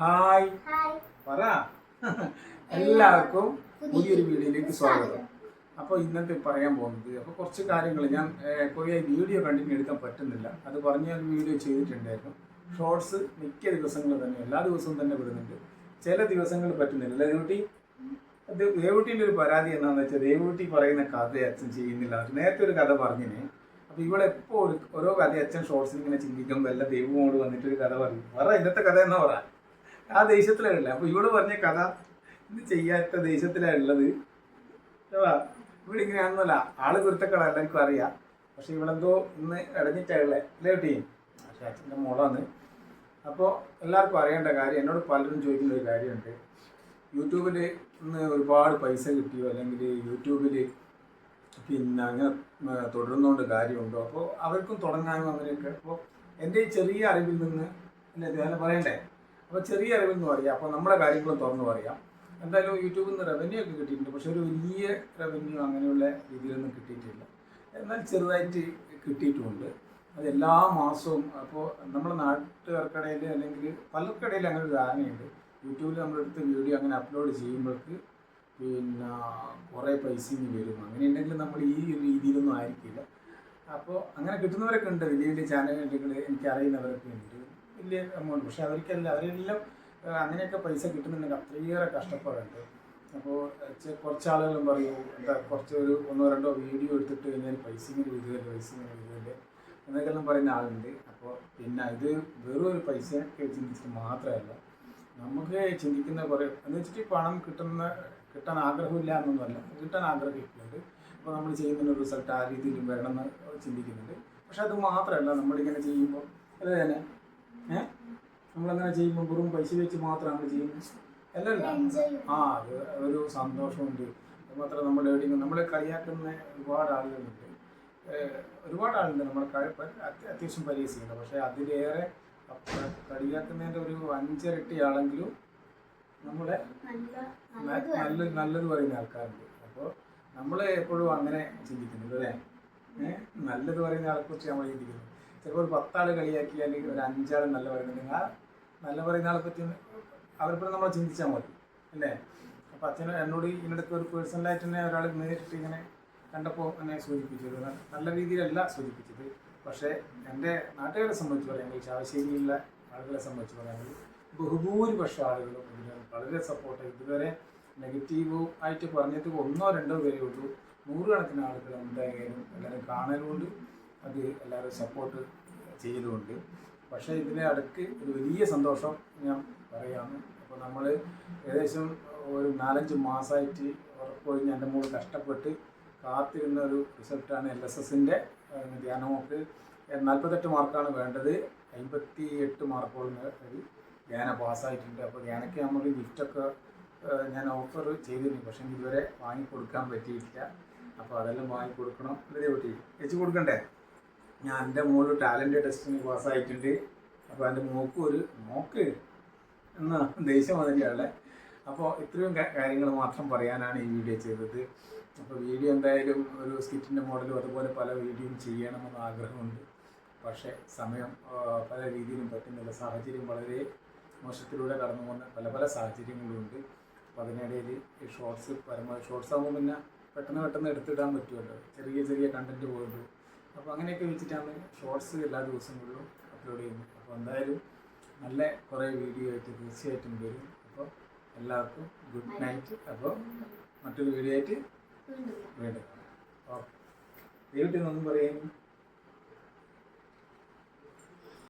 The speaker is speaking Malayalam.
ഹായ്. പറ. എല്ലാവർക്കും പുതിയൊരു വീഡിയോയിലേക്ക് സ്വാഗതം. അപ്പോൾ ഇന്നത്തെ പറയാൻ പോകുന്നത് അപ്പോൾ കുറച്ച് കാര്യങ്ങൾ ഞാൻ കുറെ വീഡിയോ കണ്ടിന്യൂ എടുക്കാൻ പറ്റുന്നില്ല. അത് പറഞ്ഞ വീഡിയോ ചെയ്തിട്ടുണ്ടായിരുന്നു. ഷോർട്സ് മിക്ക ദിവസങ്ങളും തന്നെ എല്ലാ ദിവസവും തന്നെ വിടുന്നുണ്ട്. ചില ദിവസങ്ങൾ പറ്റുന്നില്ല. ദേവുട്ടി ദേവുട്ടിന്റെ ഒരു പരാതി എന്താണെന്ന് വെച്ചാൽ ദേവുട്ടി പറയുന്ന കഥ അച്ഛൻ ചെയ്യുന്നില്ല. നേരത്തെ ഒരു കഥ പറഞ്ഞിന്. അപ്പോൾ ഇവളെപ്പോൾ ഒരു ഓരോ കഥ അച്ഛൻ ഷോർട്സിൽ ഇങ്ങനെ ചിന്തിക്കുമ്പോൾ എല്ലാം ദൈവമോട് വന്നിട്ട് ഒരു കഥ പറയും. പറ ഇന്നത്തെ കഥ എന്നാ പറ? ആ ദേശത്തിലാണ് അപ്പൊ ഇവൾ പറഞ്ഞ കഥ ഇത് ചെയ്യാത്ത ദേഷ്യത്തിലാണുള്ളത്. അല്ലേ? ഇവിടെ ഇങ്ങനെയാണെന്നല്ല ആൾ കുരുത്തക്കട എല്ലാവർക്കും അറിയാം. പക്ഷെ ഇവളെന്തോ ഇന്ന് ഇടഞ്ഞിട്ടുള്ളേ അല്ലേ കുട്ടി? പക്ഷെ അച്ഛന്റെ മോളാണ്. അപ്പോൾ എല്ലാവർക്കും അറിയേണ്ട കാര്യം എന്നോട് പലരും ചോദിക്കുന്ന ഒരു കാര്യമുണ്ട്. യൂട്യൂബിൽ ഇന്ന് ഒരുപാട് പൈസ കിട്ടിയോ? അല്ലെങ്കിൽ യൂട്യൂബിൽ പിന്നെ അങ്ങനെ തുടരുന്നതുകൊണ്ട് കാര്യമുണ്ടോ? അപ്പോൾ അവർക്കും തുടങ്ങാനും അങ്ങനെയൊക്കെ. അപ്പോൾ എന്റെ ചെറിയ അറിവിൽ നിന്ന് എന്നെ ഇതേപോലെ പറയണ്ടേ? അപ്പോൾ ചെറിയ റവന്യൂ പറയാം. അപ്പോൾ നമ്മുടെ കാര്യങ്ങളും തുറന്നു പറയാം. എന്തായാലും യൂട്യൂബിൽ നിന്ന് റവന്യൂ ഒക്കെ കിട്ടിയിട്ടുണ്ട്. പക്ഷെ ഒരു വലിയ റവന്യൂ അങ്ങനെയുള്ള രീതിയിലൊന്നും കിട്ടിയിട്ടില്ല. എന്നാൽ ചെറുതായിട്ട് കിട്ടിയിട്ടുമുണ്ട് അത് എല്ലാ മാസവും അപ്പോൾ നമ്മുടെ നാട്ടുകാർക്കിടയിൽ അല്ലെങ്കിൽ പലർക്കിടയിൽ അങ്ങനെ ഒരു ധാരണയുണ്ട്. യൂട്യൂബിൽ നമ്മളെടുത്ത് വീഡിയോ അങ്ങനെ അപ്ലോഡ് ചെയ്യുമ്പോഴേക്ക് പിന്നെ കുറേ പൈസയും വരും. അങ്ങനെ ഉണ്ടെങ്കിൽ നമ്മൾ ഈ ഒരു രീതിയിലൊന്നും ആയിരിക്കില്ല. അപ്പോൾ അങ്ങനെ കിട്ടുന്നവരൊക്കെ ഉണ്ട്. വലിയ വലിയ ചാനലുകൾ എനിക്ക് അറിയുന്നവരൊക്കെ ഉണ്ട്. വലിയ എമൗണ്ട് പക്ഷെ അവർക്കെല്ലാം അവരെല്ലാം അങ്ങനെയൊക്കെ പൈസ കിട്ടുന്നുണ്ടെങ്കിൽ അത്രയേറെ കഷ്ടപ്പാടുണ്ട്. അപ്പോൾ കുറച്ച് ആളുകളും പറയും എന്താ കുറച്ച് ഒരു ഒന്നോ രണ്ടോ വീഡിയോ എടുത്തിട്ട് കഴിഞ്ഞാൽ പൈസ ഇങ്ങനെ വീഴുകയല്ലേ പൈസ ഇങ്ങനെ വീഴുകയല്ലേ എന്നൊക്കെല്ലാം പറയുന്ന ആളുണ്ട്. അപ്പോൾ പിന്നെ ഇത് വെറും ഒരു പൈസയൊക്കെ ചിന്തിച്ചിട്ട് മാത്രമല്ല നമുക്ക് ചിന്തിക്കുന്ന കുറേ എന്ന് വെച്ചിട്ട് പണം കിട്ടുന്ന കിട്ടാൻ ആഗ്രഹമില്ല എന്നൊന്നുമല്ല. കിട്ടാൻ ആഗ്രഹിക്കുന്നുണ്ട്. അപ്പോൾ നമ്മൾ ചെയ്യുന്ന റിസൾട്ട് ആ രീതിയിൽ എന്ന് ചിന്തിക്കുന്നുണ്ട്. പക്ഷെ അത് മാത്രമല്ല നമ്മളിങ്ങനെ ചെയ്യുമ്പോൾ അത് തന്നെ നമ്മളങ്ങനെ ചെയ്യുമ്പോൾ വെറും പൈസ വെച്ച് മാത്രം നമ്മൾ ചെയ്യുന്നത് അല്ലല്ല. ആ അത് ഒരു സന്തോഷമുണ്ട്. അതുമാത്രം നമ്മൾ എവിടെയെങ്കിലും നമ്മളെ കളിയാക്കുന്ന ഒരുപാട് ആളുകളുണ്ട്. ഒരുപാട് ആളുണ്ട് നമ്മൾ അത്യാവശ്യം പരിഹസിക്കുന്നത് പക്ഷേ അതിലേറെ കളിയാക്കുന്നതിന്റെ ഒരു അഞ്ചിരട്ടി ആളെങ്കിലും നമ്മുടെ നല്ല നല്ലത് പറയുന്ന ആൾക്കാരുണ്ട്. അപ്പോൾ നമ്മൾ എപ്പോഴും അങ്ങനെ ചിന്തിക്കുന്നത് അല്ലേ? നല്ലത് പറയുന്ന ആളെക്കുറിച്ച് നമ്മൾ ചിന്തിക്കുന്നത് ചിലപ്പോൾ ഒരു പത്താൾ കളിയാക്കിയാൽ ഒരു അഞ്ചാൾ നല്ല പറയുന്നുണ്ടെങ്കിൽ ആ നല്ല പറയുന്ന ആളെ പറ്റി അവരെപ്പോഴും നമ്മൾ ചിന്തിച്ചാൽ മതി അല്ലേ? അപ്പോൾ അച്ഛനും എന്നോട് ഇതിനിടയ്ക്ക് ഒരു പേഴ്സണലായിട്ട് തന്നെ ഒരാൾ നേരിട്ട് ഇങ്ങനെ കണ്ടപ്പോൾ എന്നെ സൂചിപ്പിച്ചത്. നല്ല രീതിയിലല്ല സൂചിപ്പിച്ചത്. പക്ഷേ എന്റെ നാട്ടുകാരെ സംബന്ധിച്ച് പറയുമ്പോൾ ചാവശ്ശേരിയിലുള്ള ആളുകളെ സംബന്ധിച്ച് പറയുമ്പോൾ ബഹുഭൂരിപക്ഷം ആളുകളും ഇതിന് വളരെ സപ്പോർട്ട് ഇതുവരെ നെഗറ്റീവ് ആയിട്ട് പറഞ്ഞിട്ട് ഒന്നോ രണ്ടോ പേരേ ഉള്ളൂ. നൂറുകണക്കിന് ആളുകൾ എന്തായാലും എല്ലാവരും കാണലുകൊണ്ട് അത് എല്ലാവരും സപ്പോർട്ട് ചെയ്യലുമുണ്ട് പക്ഷേ ഇതിനെ അടുക്ക് ഒരു വലിയ സന്തോഷം ഞാൻ പറയുകയാണ്. അപ്പോൾ നമ്മൾ ഏകദേശം ഒരു നാലഞ്ച് മാസമായിട്ട് ഉറപ്പൊഴിഞ്ഞ് എന്റെ മോൾ കഷ്ടപ്പെട്ട് കാത്തിരുന്ന ഒരു റിസൾട്ടാണ് എൽ എസ് എസിന്റെ ധ്യാനമോക്ക് നാൽപ്പത്തെട്ട് മാർക്കാണ് വേണ്ടത്. അമ്പത്തി എട്ട് മാർക്കോളം ഒരു ധ്യാന പാസ്സായിട്ടുണ്ട്. അപ്പോൾ ധ്യാനയ്ക്ക് നമ്മൾ ഗിഫ്റ്റൊക്കെ ഞാൻ ഓഫർ ചെയ്തിരുന്നു. പക്ഷേ ഇതുവരെ വാങ്ങിക്കൊടുക്കാൻ പറ്റിയിട്ടില്ല. അപ്പോൾ അതെല്ലാം വാങ്ങിക്കൊടുക്കണം. ഇതേ പറ്റി വെച്ച് കൊടുക്കണ്ടേ? ഞാൻ എന്റെ മോൾ ടാലന്റ് ടെസ്റ്റിന് പാസ്സായിട്ടുണ്ട്. അപ്പോൾ എന്റെ മോക്ക് ഒരു മോക്ക് എന്ന ദേഷ്യം വന്നിട്ടാണ് അപ്പോൾ ഇത്രയും കാര്യങ്ങൾ മാത്രം പറയാനാണ് ഈ വീഡിയോ ചെയ്തത്. അപ്പോൾ വീഡിയോ എന്തായാലും ഒരു സ്കിറ്റിന്റെ മോഡലും അതുപോലെ പല വീഡിയോയും ചെയ്യണമെന്ന് ആഗ്രഹമുണ്ട്. പക്ഷേ സമയം പല രീതിയിലും പറ്റുന്നില്ല. സാഹചര്യം വളരെ മോശത്തിലൂടെ കടന്നു പോകുന്ന പല പല സാഹചര്യങ്ങളുണ്ട് അപ്പോൾ അതിനിടയിൽ ഈ ഷോർട്സ് പരമാവധി ഷോർട്സ് ആകുമ്പോൾ പിന്നെ പെട്ടെന്ന് പെട്ടെന്ന് എടുത്തിടാൻ പറ്റുമല്ലോ. ചെറിയ ചെറിയ കണ്ടന്റ് പോയിട്ടു അപ്പോൾ അങ്ങനെയൊക്കെ വെച്ചിട്ടാണ് ഷോർട്സ് എല്ലാ ദിവസങ്ങളിലും അപ്ലോഡ് ചെയ്യുന്നത്. അപ്പോൾ എന്തായാലും നല്ല കുറേ വീഡിയോ ആയിട്ട് തീർച്ചയായിട്ടും വരും. അപ്പോൾ എല്ലാവർക്കും ഗുഡ് നൈറ്റ് അപ്പോൾ മറ്റൊരു വീഡിയോ ആയിട്ട് വീണ്ടും കാണാം ഓക്കെ ദൈവത്തിനൊന്നും പറയുന്നു